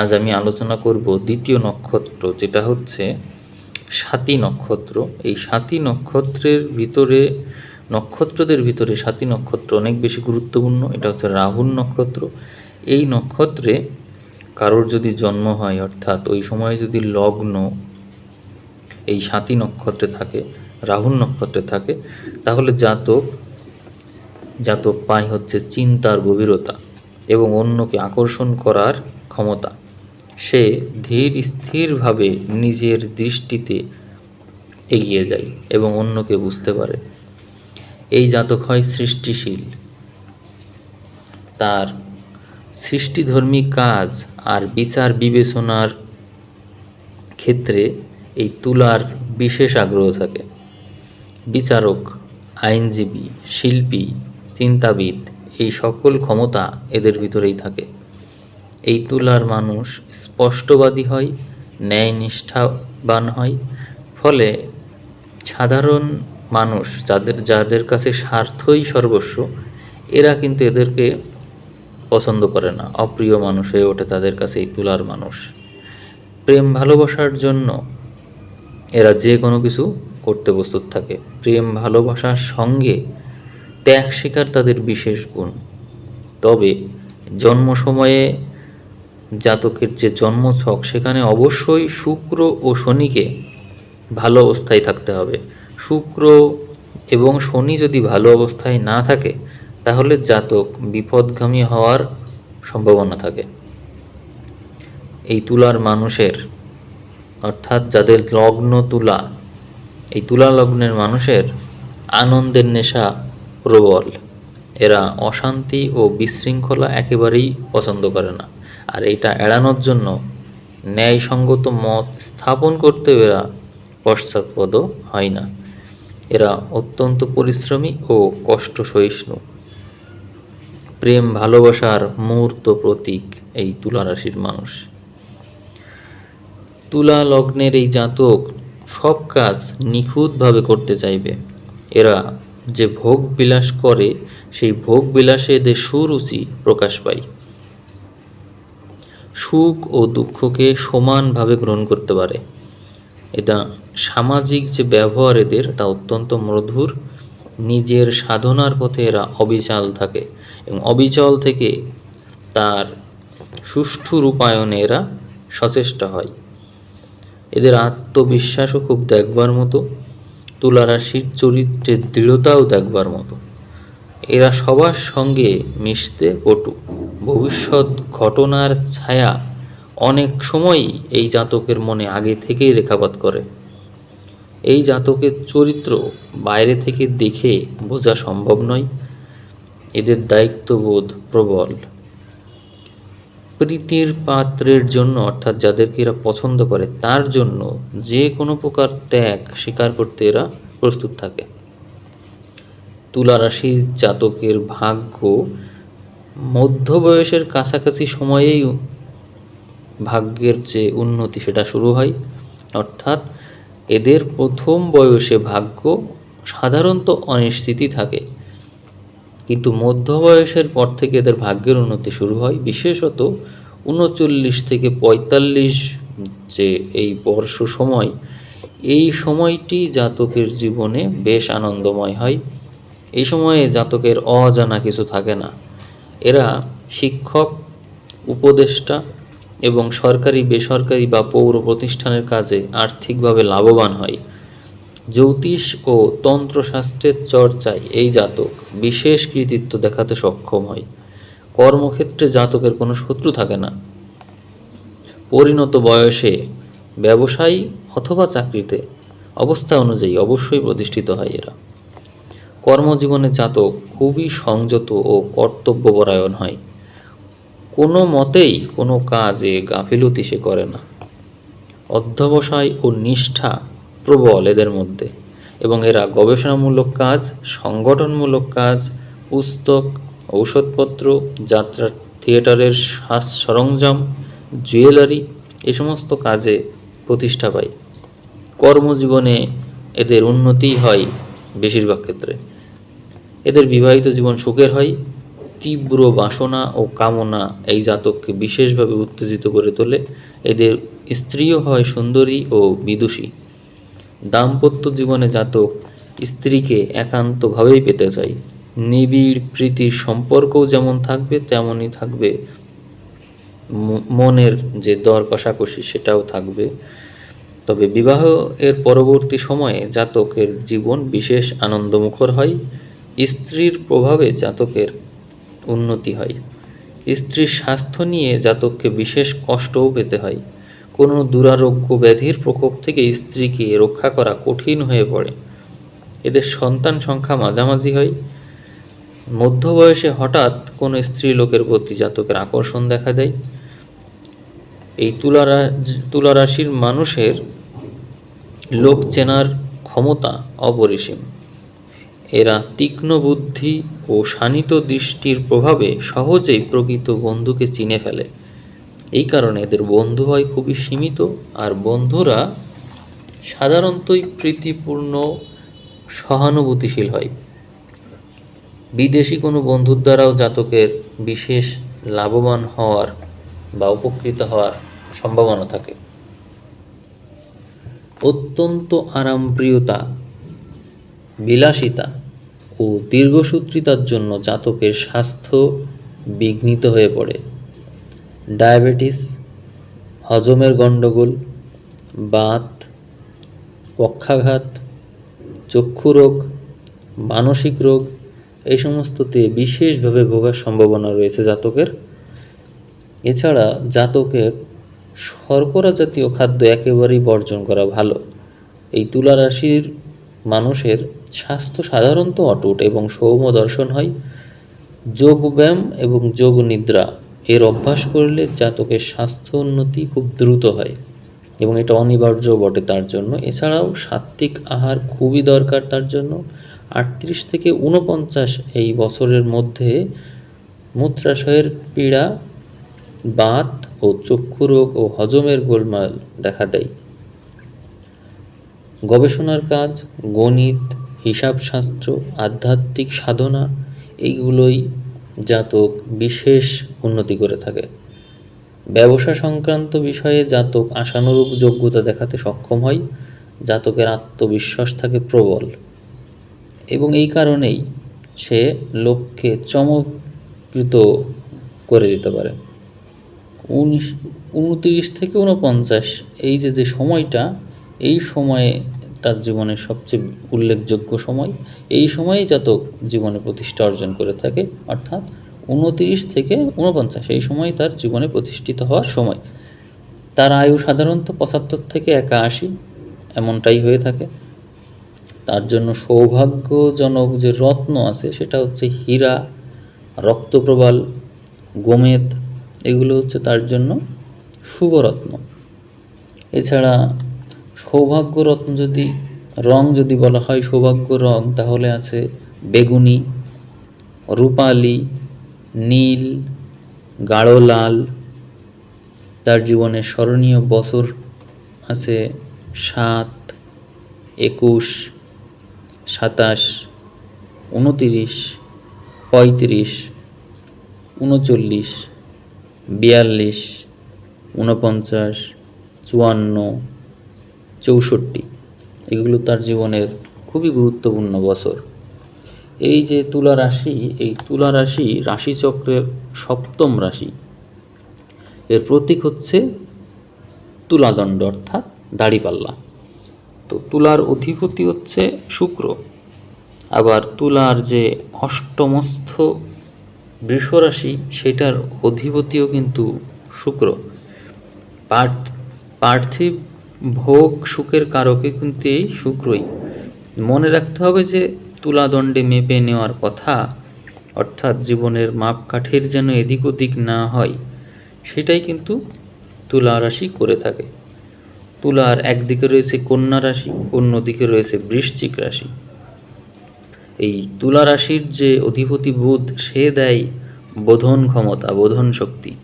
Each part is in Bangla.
আজ আমি আলোচনা করব দ্বিতীয় নক্ষত্র, যেটা হচ্ছে সাতী নক্ষত্র। এই সাতী নক্ষত্রের ভিতরে, নক্ষত্রদের ভিতরে সাতী নক্ষত্র অনেক বেশি গুরুত্বপূর্ণ। এটা হচ্ছে রাহুল নক্ষত্র। এই নক্ষত্রে কারোর যদি জন্ম হয়, অর্থাৎ ওই সময় যদি লগ্ন এই সাতী নক্ষত্রে থাকে রাহুল নক্ষত্রে থাকে, তাহলে জাতক জাতক পায় হচ্ছে চিন্তার গভীরতা এবং অন্যকে আকর্ষণ করার ক্ষমতা। সে ধীর স্থিরভাবে নিজের দৃষ্টিতে এগিয়ে যায় এবং অন্যকে বুঝতে পারে। এই জাতক হয় সৃষ্টিশীল। তার সৃষ্টিধর্মী কাজ আর বিচার বিবেচনার ক্ষেত্রে এই তুলার বিশেষ আগ্রহ থাকে। বিচারক, আইনজীবী, শিল্পী, চিন্তাবিদ এই সকল ক্ষমতা এদের ভিতরেই থাকে। এই তুলার মানুষ স্পষ্টবাদী হয় ন্যায় নিষ্ঠাবান হয়। ফলে সাধারণ মানুষ যাদের যাদের কাছে স্বার্থই সর্বস্ব, এরা কিন্তু এদেরকে পছন্দ করে না। অপ্রিয় মানুষ হয়ে ওঠে তাদের কাছে এই তুলার মানুষ। প্রেম ভালোবাসার জন্য এরা যে কোনো কিছু করতে প্রস্তুত থাকে। প্রেম ভালোবাসার সঙ্গে ত্যাগ শিকার তাদের বিশেষ গুণ। তবে জন্ম সময়ে জাতকের যে জন্মছক, সেখানে অবশ্যই শুক্র ও শনিকে ভালো অবস্থায় থাকতে হবে। শুক্র এবং শনি যদি ভালো অবস্থায় না থাকে, তাহলে জাতক বিপদগামী হওয়ার সম্ভাবনা থাকে। এই তুলার মানুষের, অর্থাৎ যাদের লগ্ন তুলা, এই তুলা লগ্নের মানুষের আনন্দের নেশা প্রবল। এরা অশান্তি ও বিশৃঙ্খলা একেবারেই পছন্দ করে না। আর এটা এড়ানোর জন্য ন্যায়সঙ্গত মত স্থাপন করতে এরা পশ্চাৎপদ হয় না। এরা অত্যন্ত পরিশ্রমী ও কষ্ট সহিষ্ণু প্রেম ভালোবাসার মূর্ত প্রতীক এই তুলা রাশির মানুষ। তুলা লগ্নের এই জাতক সব কাজ নিখুঁতভাবে করতে চাইবে। এরা যে ভোগ বিলাস করে, সেই ভোগ বিলাসে এদের সুরুচি প্রকাশ পায়। সুখ ও দুঃখকে সমানভাবে গ্রহণ করতে পারে। এটা সামাজিক যে ব্যবহার এদের, তা অত্যন্ত মধুর। নিজের সাধনার পথে এরা অবিচাল থাকে এবং অবিচল থেকে তার সুষ্ঠু রূপায়ণে এরা সচেষ্ট হয়। এদের আত্মবিশ্বাসও খুব দেখবার মতো তুলা রাশির চরিত্রের দৃঢ়তাও দেখবার মতো। এরা সবার সঙ্গে মিশতে পটু। ভবিষ্যৎ ঘটনার ছায়া অনেক সময়ই এই জাতকের মনে আগে থেকেই রেখাপাত করে। এই জাতকের চরিত্র বাইরে থেকে দেখে বোঝা সম্ভব নয়। এদের দায়িত্ববোধ প্রবল। প্রীতির পাত্রের জন্য, অর্থাৎ যাদেরকে এরা পছন্দ করে, তার জন্য যে কোনো প্রকার ত্যাগ স্বীকার করতে এরা প্রস্তুত থাকে। তুলা রাশির জাতকের ভাগ্য মধ্য বয়সের কাছাকাছি সময়েই ভাগ্যের যে উন্নতি সেটা শুরু হয়। অর্থাৎ এদের প্রথম বয়সে ভাগ্য সাধারণত অনিশ্চিতই থাকে। কিন্তু মধ্য বয়সের পর থেকে এদের ভাগ্যের উন্নতি শুরু হয়। বিশেষত উনচল্লিশ থেকে পঁয়তাল্লিশ যে এই বর্ষ সময়, এই সময়টি জাতকের জীবনে বেশ আনন্দময় হয়। এই সময়ে জাতকের অজানা কিছু থাকে না। এরা শিক্ষক, উপদেষ্টা এবং সরকারি, বেসরকারি বা পৌর প্রতিষ্ঠানের কাজে আর্থিকভাবে লাভবান হয়। জ্যোতিষ ও তন্ত্রশাস্ত্রের চর্চায় এই জাতক বিশেষ কৃতিত্ব দেখাতে সক্ষম হয়। কর্মক্ষেত্রে জাতকের কোনো শত্রু থাকে না। পরিণত বয়সে ব্যবসায়ী অথবা চাকরিতে অবস্থা অনুযায়ী অবশ্যই প্রতিষ্ঠিত হয় এরা। কর্মজীবনে জাতক খুবই সংযত ও কর্তব্যপরায়ণ হয়। কোনো মতেই কোনো কাজে গাফিলতি সে করে না। অধ্যবসায় ও নিষ্ঠা প্রবল এদের মধ্যে এবং এরা গবেষণামূলক কাজ, সংগঠনমূলক কাজ, পুস্তক, ঔষধপত্র, যাত্রা, থিয়েটারের সাজ সরঞ্জাম, জুয়েলারি এ সমস্ত কাজে প্রতিষ্ঠা পায়। কর্মজীবনে এদের উন্নতি হয় বেশিরভাগ ক্ষেত্রে। এদের বিবাহিত জীবন সুখের হয়, তীব্র বাসনা ও কামনা এই জাতককে বিশেষভাবে উত্তেজিত করে তোলে। এদের স্ত্রীও হয় সুন্দরী ও বিদুষী। দাম্পত্য জীবনে জাতক স্ত্রীকে একান্তভাবেই পেতে চায়। নিবিড় প্রীতির সম্পর্কও যেমন থাকবে, তেমনই থাকবে মনের যে দর কষাকষি সেটাও থাকবে। তবে বিবাহ এর পরবর্তী সময়ে জাতকের জীবন বিশেষ আনন্দমুখর হয়। স্ত্রীর প্রভাবে জাতকের উন্নতি হয়। স্ত্রীর স্বাস্থ্য নিয়ে জাতককে বিশেষ কষ্টও পেতে হয়। কোনো দুরারোগ্য ব্যাধির প্রকোপ থেকে স্ত্রীকে রক্ষা করা কঠিন হয়ে পড়ে। এদের সন্তান সংখ্যা মাঝামাঝি হয়। মধ্য বয়সে হঠাৎ কোনো স্ত্রী লোকের প্রতি জাতকের আকর্ষণ দেখা দেয়। এই তুলারা তুলারাশির মানুষের লোক চেনার ক্ষমতা অপরিসীম। এরা তীক্ষ্ণ বুদ্ধি ও শানিত দৃষ্টির প্রভাবে সহজেই প্রকৃত বন্ধুকে চিনে ফেলে। এই কারণে এদের বন্ধু হয় খুবই সীমিত, আর বন্ধুরা সাধারণতই প্রীতিপূর্ণ, সহানুভূতিশীল হয়। বিদেশি কোনো বন্ধুর দ্বারাও জাতকের বিশেষ লাভবান হওয়ার বা উপকৃত হওয়ার সম্ভাবনা থাকে। অত্যন্ত আরামপ্রিয়তা, বিলাসিতা ও দীর্ঘসূত্রিতার জন্য জাতকের স্বাস্থ্য বিঘ্নিত হয়ে পড়ে। ডায়াবেটিস, হজমের গণ্ডগোল, বাত, পক্ষাঘাত, চক্ষু রোগ, মানসিক রোগ, এই সমস্ততে বিশেষভাবে ভোগার সম্ভাবনা রয়েছে জাতকের। এছাড়া জাতকের শর্করা জাতীয় খাদ্য একেবারেই বর্জন করা ভালো। এই তুলা রাশির মানুষের স্বাস্থ্য সাধারণত অটুট এবং সৌম্য দর্শন হয় যোগব্যায়াম এবং যোগ নিদ্রা এর অভ্যাস করলে জাতকের স্বাস্থ্য উন্নতি খুব দ্রুত হয় এবং এটা অনিবার্য বটে তার জন্য। এছাড়াও সাত্ত্বিক আহার খুবই দরকার তার জন্য। আটত্রিশ থেকে উনপঞ্চাশ এই বছরের মধ্যে মূত্রাশয়ের পীড়া, বাত ও চক্ষু রোগ ও হজমের গোলমাল দেখা দেয়। গবেষণার কাজ, গণিত হিসাবশাস্ত্র, আধ্যাত্মিক সাধনা, এইগুলোই জাতক বিশেষ উন্নতি করে থাকে। ব্যবসা সংক্রান্ত বিষয়ে জাতক আশানুরূপ যোগ্যতা দেখাতে সক্ষম হয়, জাতকের আত্মবিশ্বাস থাকে প্রবল। এবং এই কারণেই সে লোককে চমকৃত করে দিতে পারে। উনিশ, উনতিরিশ থেকে উনপঞ্চাশ এই যে যে সময়টা, এই সময়ে তার জীবনের সবচেয়ে উল্লেখযোগ্য সময়। এই সময়েই জাতক জীবনে প্রতিষ্ঠা অর্জন করে থাকে, অর্থাৎ উনতিরিশ থেকে উনপঞ্চাশ এই সময় তার জীবনে প্রতিষ্ঠিত হওয়ার সময়। তার আয়ু সাধারণত পঁচাত্তর থেকে একাশি, এমনটাই হয়ে থাকে। তার জন্য সৌভাগ্যজনক যে রত্ন আছে, সেটা হচ্ছে হীরা, রক্তপ্রবাল, গোমেদ, এগুলো হচ্ছে তার জন্য শুভরত্ন এছাড়া সৌভাগ্য রত্ন যদি, রং যদি বলা হয় সৌভাগ্য রং তাহলে আছে বেগুনি, রূপালি, নীল গাঢ় লাল তার জীবনে স্মরণীয় বছর আছে সাত, একুশ, সাতাশ, উনতিরিশ, পঁয়ত্রিশ, উনচল্লিশ, বিয়াল্লিশ ঊনপঞ্চাশ চুয়ান্ন চৌষট্টি। এগুলো তার জীবনের খুবই গুরুত্বপূর্ণ বছর। এই যে তুলা রাশি, এই তুলা রাশি রাশিচক্রের সপ্তম রাশি। এর প্রতীক হচ্ছে তুলাদণ্ড অর্থাৎ দাড়িপাল্লা। তো তুলার অধিপতি হচ্ছে শুক্র। আবার তুলার যে অষ্টমস্থ বৃষরাশি সেটার অধিপতিও কিন্তু শুক্র। পার্থ, পার্থিব ভোগ সুখের কারকে কিন্তু এই শুক্রই মনে রাখতে হবে যে তুলাদণ্ডে মেপে নেওয়ার কথা, অর্থাৎ জীবনের মাপকাঠির যেন এদিক ওদিক না হয়, সেটাই কিন্তু তুলা রাশি করে থাকে। তুলার একদিকে রয়েছে কন্যা রাশি, অন্যদিকে রয়েছে বৃশ্চিক রাশি। এই তুলা রাশির যে অধিপতি বুধ, সে দেয় বোধন ক্ষমতা, বোধন শক্তি।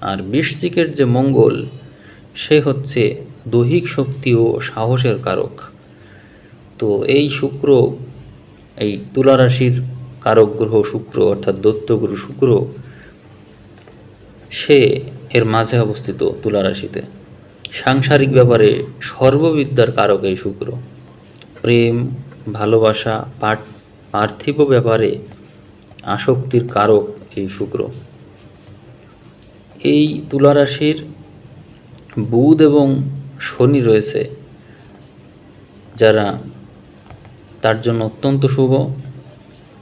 আর বৃশ্চিকের যে মঙ্গল সে হচ্ছে দৈহিক শক্তি ও সাহসের কারক। তো এই শুক্র, এই তুলা রাশির কারক গ্রহ শুক্র, অর্থাৎ দত্ত গুরু শুক্র, সে এর মাঝে অবস্থিত তুলা রাশিতে সাংসারিক ব্যাপারে সর্ববিদ্যার কারক এই শুক্র। প্রেম, ভালোবাসা, পাঠ, পার্থিব ব্যাপারে আসক্তির কারক এই শুক্র। এই তুলা রাশির বুধ এবং শনি রয়েছে, যারা তার জন্য অত্যন্ত শুভ।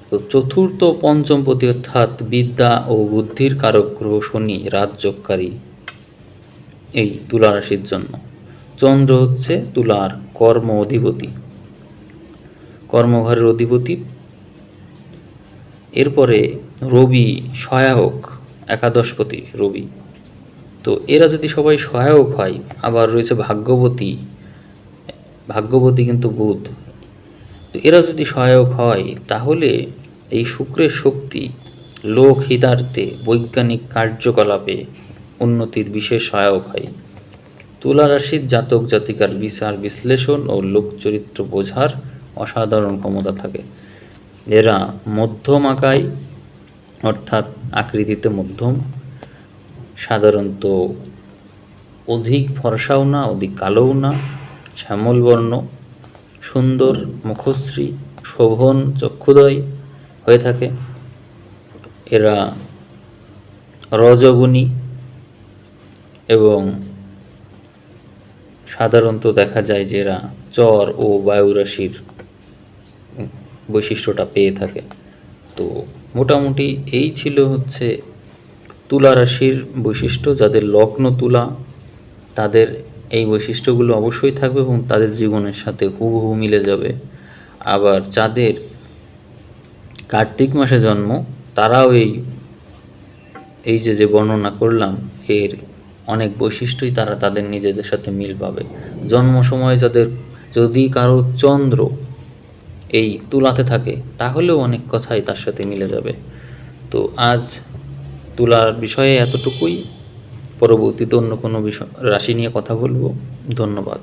তো চতুর্থ পঞ্চমপতি অর্থাৎ বিদ্যা ও বুদ্ধির কারক গ্রহ শনি রাজযোগকারী এই তুলা রাশির জন্য। চন্দ্র হচ্ছে তুলার কর্ম অধিপতি, কর্মঘরের অধিপতি। এরপরে রবি সহায়ক একাদশপতি রবি। তো এরা যদি সবাই সহায়ক হয়, আবার রয়েছে ভাগ্যবতী ভাগ্যবতী কিন্তু বুধ, তো এরা যদি সহায়ক হয়, তাহলে এই শুক্রের শক্তি লোক হিতার্থে বৈজ্ঞানিক কার্যকলাপে উন্নতির বিশেষ সহায়ক হয়। তুলা রাশির জাতক জাতিকার বিচার, বিশ্লেষণ ও লোকচরিত্র বোঝার অসাধারণ ক্ষমতা থাকে। এরা মধ্যম আকায়, অর্থাৎ আকৃতিতে মধ্যম সাধারণত অধিক ফর্সাও না, অধিক কালোও না, শ্যামল বর্ণ, সুন্দর, মুখশ্রী, শোভন, চক্ষুদয় হয়ে থাকে। এরা রজগুণী এবং সাধারণত দেখা যায় যে এরা চর ও বায়ুরাশির বৈশিষ্ট্যটা পেয়ে থাকে। তো মোটামুটি এই ছিল হচ্ছে তুলা রাশির বৈশিষ্ট্য, যাদের লগ্ন তুলা, তাদের এই বৈশিষ্ট্যগুলো অবশ্যই থাকবে এবং তাদের জীবনের সাথে হুবহু মিলে যাবে। আবার যাদের কার্তিক মাসে জন্ম, তারাও এই এই যে যে বর্ণনা করলাম, এর অনেক বৈশিষ্ট্যই তারা তাদের নিজেদের সাথে মিল পাবে। জন্ম সময় যাদের, যদি কারও চন্দ্র এই তুলাতে থাকে, তাহলেও অনেক কথাই তার সাথে মিলে যাবে। তো আজ তুলার বিষয়ে এতটুকুই। পরবর্তীতে অন্য কোনো বিষয় রাশি নিয়ে কথা বলব। ধন্যবাদ।